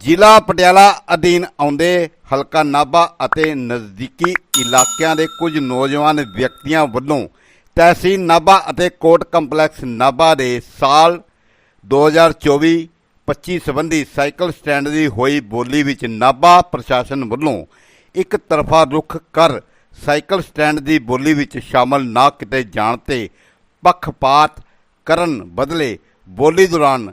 ਜ਼ਿਲ੍ਹਾ ਪਟਿਆਲਾ ਅਧੀਨ ਆਉਂਦੇ ਹਲਕਾ ਨਾਭਾ ਅਤੇ ਨਜ਼ਦੀਕੀ ਇਲਾਕਿਆਂ ਦੇ ਕੁਝ ਨੌਜਵਾਨ ਵਿਅਕਤੀਆਂ ਵੱਲੋਂ ਤਹਿਸੀਲ ਨਾਭਾ ਅਤੇ ਕੋਰਟ ਕੰਪਲੈਕਸ ਨਾਭਾ ਦੇ ਸਾਲ 2024-25 ਸੰਬੰਧੀ ਸਾਈਕਲ ਸਟੈਂਡ ਦੀ ਹੋਈ ਬੋਲੀ ਵਿੱਚ ਨਾਭਾ ਪ੍ਰਸ਼ਾਸਨ ਵੱਲੋਂ ਇੱਕ ਤਰਫਾ ਰੁਖ ਕਰ ਸਾਈਕਲ ਸਟੈਂਡ ਦੀ ਬੋਲੀ ਵਿੱਚ ਸ਼ਾਮਲ ਨਾ ਕੀਤੇ ਜਾਣ ਤੇ ਪੱਖਪਾਤ ਕਰਨ ਬਦਲੇ ਬੋਲੀ ਦੌਰਾਨ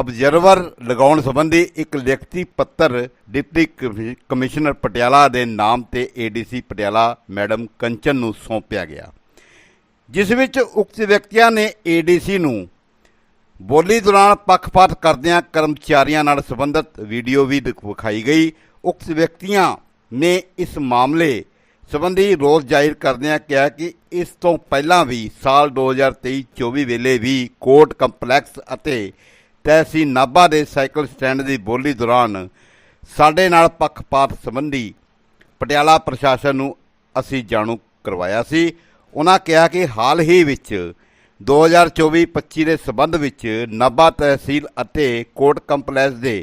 ਅਬਜ਼ਰਵਰ ਲਗਾਉਣ ਸੰਬੰਧੀ ਇੱਕ ਲਿਖਤੀ ਪੱਤਰ ਡਿਪਟੀ ਕਮਿ- ਕਮਿਸ਼ਨਰ ਪਟਿਆਲਾ ਦੇ ਨਾਮ ਤੇ ਏਡੀਸੀ ਪਟਿਆਲਾ ਮੈਡਮ ਕੰਚਨ ਨੂੰ ਸੌਂਪਿਆ ਗਿਆ। ਜਿਸ ਵਿੱਚ ਉਕਤ ਵਿਅਕਤੀਆਂ ਨੇ ਏਡੀਸੀ ਨੂੰ ਬੋਲੀ ਦੌਰਾਨ ਪੱਖਪਾਤ ਕਰਦਿਆਂ ਕਰਮਚਾਰੀਆਂ ਨਾਲ ਸੰਬੰਧਿਤ ਵੀਡੀਓ ਵੀ ਦਿਖ- ਵਿਖਾਈ ਗਈ। ਉਕਤ ਵਿਅਕਤੀਆਂ ਨੇ ਇਸ ਮਾਮਲੇ ਸੰਬੰਧੀ ਰੋਸ ਜ਼ਾਹਿਰ ਕਰਦਿਆਂ ਕਿਹਾ ਕਿ ਇਸ ਤੋਂ ਪਹਿਲਾਂ ਵੀ ਸਾਲ 2023-24 ਵੇਲੇ ਵੀ ਕੋਰਟ ਕੰਪਲੈਕਸ ਅਤੇ ਤਹਿਸੀਲ ਨਾਭਾ ਦੇ ਸਾਈਕਲ ਸਟੈਂਡ ਦੀ ਬੋਲੀ ਦੌਰਾਨ ਸਾਡੇ ਨਾਲ ਪੱਖਪਾਤ ਸੰਬੰਧੀ ਪਟਿਆਲਾ ਪ੍ਰਸ਼ਾਸਨ ਨੂੰ ਅਸੀਂ ਜਾਣੂ ਕਰਵਾਇਆ ਸੀ। ਉਹਨਾਂ ਕਿਹਾ ਕਿ ਹਾਲ ਹੀ ਵਿੱਚ 2024-25 ਦੇ ਸਬੰਧ ਵਿੱਚ ਨਾਭਾ ਤਹਿਸੀਲ ਅਤੇ ਕੋਰਟ ਕੰਪਲੈਕਸ ਦੇ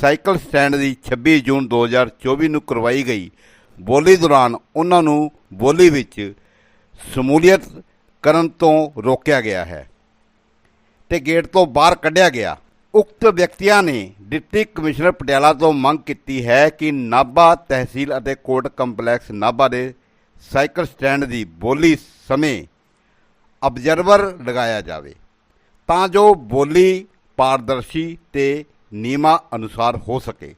ਸਾਈਕਲ ਸਟੈਂਡ ਦੀ 26 ਜੂਨ 2024 ਨੂੰ ਕਰਵਾਈ ਗਈ ਬੋਲੀ ਦੌਰਾਨ ਉਹਨਾਂ ਨੂੰ ਬੋਲੀ ਵਿੱਚ ਸਮੂਲੀਅਤ ਕਰਨ ਤੋਂ ਰੋਕਿਆ ਗਿਆ ਹੈ। ਤੇ ਗੇਟ ਤੋਂ ਬਾਹਰ ਕੱਢਿਆ ਗਿਆ। ਉਕਤ ਵਿਅਕਤੀਆਂ ਨੇ ਡਿਪਟੀ ਕਮਿਸ਼ਨਰ ਪਟਿਆਲਾ ਤੋਂ ਮੰਗ ਕੀਤੀ ਹੈ ਕਿ ਨਾਭਾ ਤਹਿਸੀਲ ਅਤੇ ਕੋਰਟ ਕੰਪਲੈਕਸ ਨਾਭਾ ਦੇ ਸਾਈਕਲ ਸਟੈਂਡ ਦੀ ਬੋਲੀ ਸਮੇਂ ਅਬਜ਼ਰਵਰ ਲਗਾਇਆ ਜਾਵੇ, ਤਾਂ ਜੋ ਬੋਲੀ ਪਾਰਦਰਸ਼ੀ ਤੇ ਨਿਯਮਾਂ ਅਨੁਸਾਰ ਹੋ ਸਕੇ।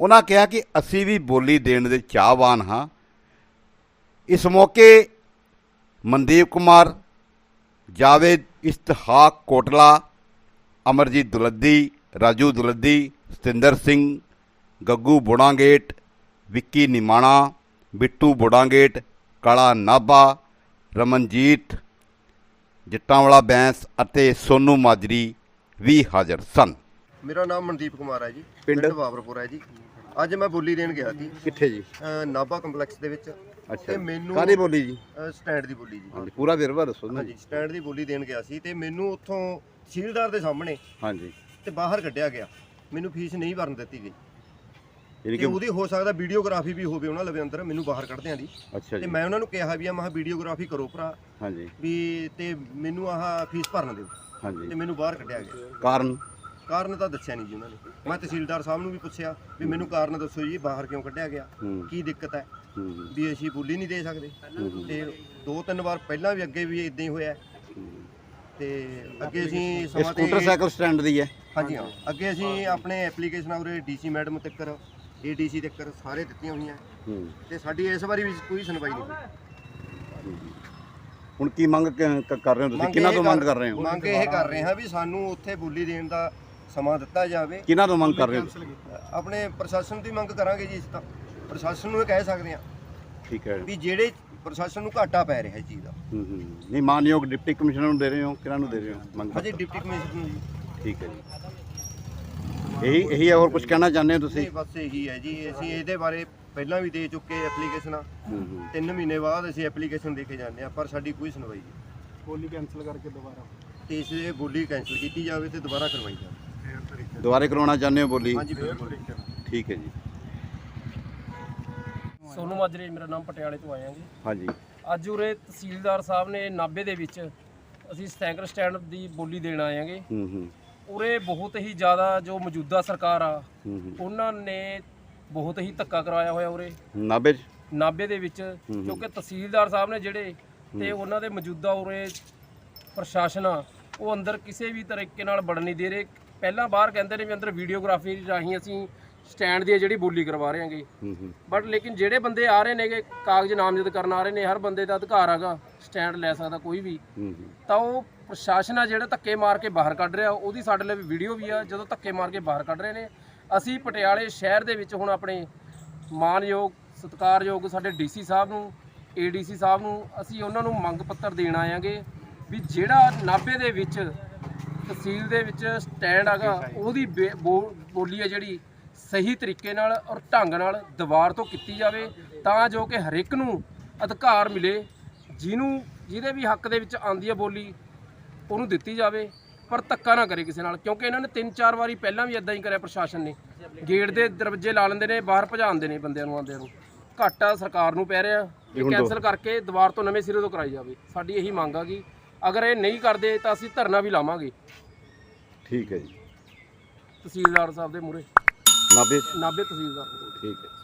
ਉਹਨਾਂ ਕਿਹਾ ਕਿ ਅਸੀਂ ਵੀ ਬੋਲੀ ਦੇਣ ਦੇ ਚਾਹਵਾਨ ਹਾਂ। ਇਸ ਮੌਕੇ ਮਨਦੀਪ ਕੁਮਾਰ ਜਾਵੇਦ ਇਸਤਹਾਕ ਕੋਟਲਾ ਅਮਰਜੀਤ ਦੁਲੱਦੀ ਰਾਜੂ ਦੁਲੱਦੀ ਸਤਿੰਦਰ ਸਿੰਘ ਗੱਗੂ ਬੁੜਾਂਗੇਟ ਵਿੱਕੀ ਨਿਮਾਣਾ ਬਿੱਟੂ ਬੁੜਾਂਗੇਟ ਕਾਲਾ ਨਾਭਾ ਰਮਨਜੀਤ ਜੱਟਾਂਵਾਲਾ ਬੈਂਸ ਅਤੇ ਸੋਨੂ ਮਾਜਰੀ ਵੀ ਹਾਜ਼ਰ ਸਨ। ਮੇਰਾ ਨਾਮ ਮਨਦੀਪ ਕੁਮਾਰ ਹੈ ਜੀ। ਪਿੰਡ? ਬਾਬਰਪੁਰ ਹੈ ਜੀ। ਅੱਜ ਮੈਂ ਬੋਲੀ ਦੇਣ ਗਿਆ ਸੀ। ਕਿੱਥੇ ਜੀ? ਨਾਭਾ ਕੰਪਲੈਕਸ ਦੇ ਵਿੱਚ। ਤੇ ਮੈਨੂੰ ਕਾਦੀ ਬੋਲੀ ਜੀ? ਸਟੈਂਡ ਦੀ ਬੋਲੀ ਜੀ। ਹਾਂਜੀ ਪੂਰਾ ਵਿਰਵਾ ਦੱਸੋ ਨਾ ਹਾਂਜੀ ਸਟੈਂਡ ਦੀ ਬੋਲੀ ਦੇਣ ਗਿਆ ਸੀ ਤੇ ਮੈਨੂੰ ਉੱਥੋਂ ਤਹਿਸੀਲਦਾਰ ਦੇ ਸਾਹਮਣੇ ਹਾਂਜੀ। ਤੇ ਬਾਹਰ ਕੱਢਿਆ ਗਿਆ। ਮੈਨੂੰ ਫੀਸ ਨਹੀਂ ਭਰਨ ਦਿੱਤੀ ਗਈ। ਯਾਨੀ ਤੇ ਕਿ ਉਹਦੀ ਹੋ ਸਕਦਾ ਵੀਡੀਓਗ੍ਰਾਫੀ ਵੀ ਹੋਵੇ ਉਹਨਾਂ ਲਵੇ ਅੰਦਰ ਮੈਨੂੰ ਬਾਹਰ ਕੱਢਦਿਆਂ ਦੀ। ਅੱਛਾ ਤੇ ਮੈਂ ਉਹਨਾਂ ਨੂੰ ਕਿਹਾ ਵੀ ਆ ਮੈਂ ਵੀਡੀਓਗ੍ਰਾਫੀ ਕਰੋ ਭਰਾ। ਹਾਂਜੀ। ਵੀ ਤੇ ਮੈਨੂੰ ਆਹ ਫੀਸ ਭਰਨ ਦਿਓ। ਤੇ ਹਾਂਜੀ ਮੈਨੂੰ ਬਾਹਰ ਕੱਢਿਆ ਗਿਆ। ਕਾਰਨ? ਕਾਰਨ ਤਾਂ ਦੱਸਿਆ ਨਹੀਂ ਜੀ ਉਹਨਾਂ ਨੇ। ਮੈਂ ਤਹਿਸੀਲਦਾਰ ਸਾਹਿਬ ਨੂੰ ਵੀ ਪੁੱਛਿਆ ਵੀ ਮੈਨੂੰ ਕਾਰਨ ਦੱਸੋ ਜੀ ਬਾਹਰ ਕਿਉਂ ਕੱਢਿਆ ਗਿਆ? ਕੀ ਦਿੱਕਤ ਹੈ? ਵੀ ਅਸੀਂ ਬੋਲੀ ਨਹੀਂ ਦੇ ਸਕਦੇ। ਤੇ ਦੋ ਤਿੰਨ ਵਾਰ ਪਹਿਲਾਂ ਵੀ ਅੱਗੇ ਵੀ ਇਦਾਂ ਹੀ ਹੋਇਆ। ਤੇ ਅੱਗੇ ਅਸੀਂ ਸਮਾਂ ਤੇ ਸਕੂਟਰ ਸਾਈਕਲ ਸਟੈਂਡ ਦੀ ਹੈ। ਹਾਂਜੀ ਹਾਂ। ਅੱਗੇ ਅਸੀਂ ਆਪਣੇ ਐਪਲੀਕੇਸ਼ਨ ਉਰੇ ਡੀਸੀ ਮੈਡਮ ਤੱਕਰ ਏਡੀਸੀ ਤੱਕਰ ਸਾਰੇ ਦਿੱਤੀਆਂ ਹੋਈਆਂ। ਤੇ ਸਾਡੀ ਇਸ ਵਾਰੀ ਵੀ ਕੋਈ ਸੁਣਵਾਈ ਨਹੀਂ ਹੋਈ। ਹੁਣ ਕੀ ਮੰਗ ਕਰ ਰਹੇ ਹੋ ਤੁਸੀਂ? ਇਹ ਤੋਂ ਮੰਗ ਕਰ ਰਹੇ ਹੋ? ਮੰਗ ਇਹ ਕਰ ਰਹੇ ਹਾਂ ਵੀ ਸਾਨੂੰ ਉੱਥੇ ਬੋਲੀ ਦੇਣ ਦਾ ਸਮਾਂ ਦਿੱਤਾ ਜਾਵੇ। ਕਿਹਨਾਂ ਤੋਂ ਮੰਗ ਕਰ ਰਹੇ ਹੋ? ਆਪਣੇ ਪ੍ਰਸ਼ਾਸਨ ਦੀ ਮੰਗ ਕਰਾਂਗੇ ਜੀ ਇਸ ਤਾਂ। ਪ੍ਰਸ਼ਾਸਨ ਨੂੰ ਇਹ ਕਹਿ ਸਕਦੇ ਹਾਂ ਠੀਕ ਹੈ। ਵੀ ਜਿਹੜੇ ਪ੍ਰਸ਼ਾਸਨ ਨੂੰ ਘਾਟਾ ਪੈ ਰਿਹਾ ਇਸ ਚੀਜ਼ ਦਾ। ਹੂੰ ਹੂੰ। ਨਹੀਂ ਮਾਨਯੋਗ ਡਿਪਟੀ ਕਮਿਸ਼ਨਰ ਨੂੰ ਦੇ ਰਹੇ ਹੋ? ਕਿਹਨਾਂ ਨੂੰ ਦੇ ਰਹੇ ਹੋ ਮੰਗ ਹਜੇ ਡਿਪਟੀ ਕਮਿਸ਼ਨਰ ਨੂੰ ਜੀ। ਠੀਕ ਹੈ ਜੀ। ਇਹੀ ਇਹੀ ਹੈ ਹੋਰ ਕੁਝ ਕਹਿਣਾ ਚਾਹੁੰਦੇ ਹੋ ਤੁਸੀਂ? ਨਹੀਂ ਬਸ ਇਹੀ ਹੈ ਜੀ। ਅਸੀਂ ਇਹਦੇ ਬਾਰੇ ਪਹਿਲਾਂ ਵੀ ਦੇ ਚੁੱਕੇ ਐਪਲੀਕੇਸ਼ਨਾਂ ਹੂੰ ਹੂੰ। ਤਿੰਨ ਮਹੀਨੇ ਬਾਅਦ ਅਸੀਂ ਐਪਲੀਕੇਸ਼ਨ ਦੇ ਕੇ ਜਾਂਦੇ ਆ ਪਰ ਸਾਡੀ ਕੋਈ ਸੁਣਵਾਈ ਨਹੀਂ। ਬੋਲੀ ਕੈਨਸਲ ਕਰਕੇ ਦੁਬਾਰਾ। ਤੇ ਇਸ ਲਈ ਬੋਲੀ ਕੈਂਸਲ ਕੀਤੀ ਜਾਵੇ ਤੇ ਦੁਬਾਰਾ ਕਰਵਾਈ ਜਾਵੇ। ਦੁਬਾਰੇ ਕਰਵਾਉਣਾ ਚਾਹੁੰਦੇ ਹੋ ਬੋਲੀ? ਹਾਂਜੀ ਬਿਲਕੁਲ ਠੀਕ ਹੈ। ਜੀ। ਸੋਨੂ ਮਾਜਰੇ ਮੇਰਾ ਨਾਮ ਪਟਿਆਲੇ ਤੋਂ ਆਇਆ ਜੀ। ਹਾਂਜੀ। ਅੱਜ ਉਰੇ ਤਹਿਸੀਲਦਾਰ ਸਾਹਿਬ ਨੇ ਨਾਭੇ ਦੇ ਵਿੱਚ ਅਸੀਂ ਸਟੈਂਕਰ ਸਟੈਂਡ ਦੀ ਬੋਲੀ ਦੇਣ ਆਏ ਹੂੰ ਹੂੰ। ਉਰੇ ਬਹੁਤ ਹੀ ਜ਼ਿਆਦਾ ਜੋ ਮੌਜੂਦਾ ਸਰਕਾਰ ਆ ਹੂੰ ਹੂੰ। ਉਹਨਾਂ ਨੇ ਬਹੁਤ ਹੀ ਧੱਕਾ ਕਰਾਇਆ ਹੋਇਆ ਉਰੇ। ਨਾਭੇ 'ਚ? ਨਾਭੇ ਦੇ ਵਿੱਚ ਕਿਉਂਕਿ ਤਹਿਸੀਲਦਾਰ ਸਾਹਿਬ ਨੇ ਜਿਹੜੇ ਤੇ ਉਹਨਾਂ ਦੇ ਮੌਜੂਦਾ ਉਰੇ ਪ੍ਰਸ਼ਾਸਨ ਆ ਉਹ ਅੰਦਰ ਕਿਸੇ ਵੀ ਤਰੀਕੇ ਨਾਲ ਵੜਨ ਨਹੀਂ ਦੇ ਰਹੇ। ਪਹਿਲਾਂ ਬਾਹਰ ਕਹਿੰਦੇ ਨੇ ਵੀ ਅੰਦਰ ਵੀਡੀਓਗ੍ਰਾਫੀ ਰਾਹੀਂ ਅਸੀਂ ਸਟੈਂਡ ਦੀ ਜਿਹੜੀ ਬੋਲੀ ਕਰਵਾ ਰਹੇ ਹਾਂਗੇ। ਬਟ ਲੇਕਿਨ ਜਿਹੜੇ ਬੰਦੇ ਆ ਰਹੇ ਨੇਗੇ ਕਾਗਜ਼ ਨਾਮਜ਼ਦ ਕਰਨ ਆ ਰਹੇ ਨੇ ਹਰ ਬੰਦੇ ਦਾ ਅਧਿਕਾਰ ਹੈਗਾ ਸਟੈਂਡ ਲੈ ਸਕਦਾ ਕੋਈ ਵੀ। ਤਾਂ ਉਹ ਪ੍ਰਸ਼ਾਸਨ ਆ ਜਿਹੜਾ ਧੱਕੇ ਮਾਰ ਕੇ ਬਾਹਰ ਕੱਢ ਰਿਹਾ ਉਹਦੀ ਸਾਡੇ ਲਈ ਵੀਡੀਓ ਵੀ ਆ ਜਦੋਂ ਧੱਕੇ ਮਾਰ ਕੇ ਬਾਹਰ ਕੱਢ ਰਹੇ ਨੇ। ਅਸੀਂ ਪਟਿਆਲੇ ਸ਼ਹਿਰ ਦੇ ਵਿੱਚ ਹੁਣ ਆਪਣੇ ਮਾਨਯੋਗ ਸਤਿਕਾਰਯੋਗ ਸਾਡੇ ਡੀਸੀ ਸਾਹਿਬ ਨੂੰ ਏਡੀਸੀ ਸਾਹਿਬ ਨੂੰ ਅਸੀਂ ਉਹਨਾਂ ਨੂੰ ਮੰਗ ਪੱਤਰ ਦੇਣ ਆਇਆਂਗੇ ਵੀ ਜਿਹੜਾ ਨਾਭੇ ਦੇ ਵਿੱਚ ਤਹਿਸੀਲ ਦੇ ਵਿੱਚ ਸਟੈਂਡ ਹੈਗਾ ਉਹਦੀ ਬੋਲੀ ਹੈ ਜਿਹੜੀ ਸਹੀ ਤਰੀਕੇ ਨਾਲ ਔਰ ਢੰਗ ਨਾਲ ਦੀਵਾਰ ਤੋਂ ਕੀਤੀ ਜਾਵੇ ਤਾਂ ਜੋ ਕਿ ਹਰ ਇੱਕ ਨੂੰ ਅਧਿਕਾਰ ਮਿਲੇ ਜਿਹਨੂੰ ਜਿਹਦੇ ਵੀ ਹੱਕ ਦੇ ਵਿੱਚ ਆਂਦੀ ਹੈ ਬੋਲੀ ਉਹਨੂੰ ਦਿੱਤੀ ਜਾਵੇ ਪਰ ਧੱਕਾ ਨਾ ਕਰੇ ਕਿਸੇ ਨਾਲ ਕਿਉਂਕਿ ਇਹਨਾਂ ਨੇ ਤਿੰਨ ਚਾਰ ਵਾਰੀ ਪਹਿਲਾਂ ਵੀ ਇਦਾਂ ਹੀ ਕਰਿਆ ਪ੍ਰਸ਼ਾਸਨ ਨੇ। ਗੇਟ ਦੇ ਦਰਵਾਜ਼ੇ ਲਾ ਲੈਂਦੇ ਨੇ ਬਾਹਰ ਭਜਾਉਂਦੇ ਨੇ ਬੰਦਿਆਂ ਨੂੰ ਆਂਦੇ ਨੂੰ। ਘਾਟਾ ਸਰਕਾਰ ਨੂੰ ਪੈ ਰਿਹਾ ਕੈਂਸਲ ਕਰਕੇ ਦੀਵਾਰ ਤੋਂ ਨਵੇਂ ਸਿਰੇ ਤੋਂ ਕਰਾਈ ਜਾਵੇ। ਸਾਡੀ ਇਹੀ ਮੰਗ ਆ ਕਿ ਅਗਰ ਇਹ ਨਹੀਂ ਕਰਦੇ ਤਾਂ ਅਸੀਂ ਧਰਨਾ ਵੀ ਲਾਵਾਂਗੇ। ਠੀਕ ਹੈ ਜੀ। ਤਹਿਸੀਲਦਾਰ ਸਾਹਿਬ ਦੇ ਮੂਹਰੇ। ਨਾਭੇ ਚ? ਨਾਭੇ ਤਹਿਸੀਲਦਾਰ। ਠੀਕ ਹੈ।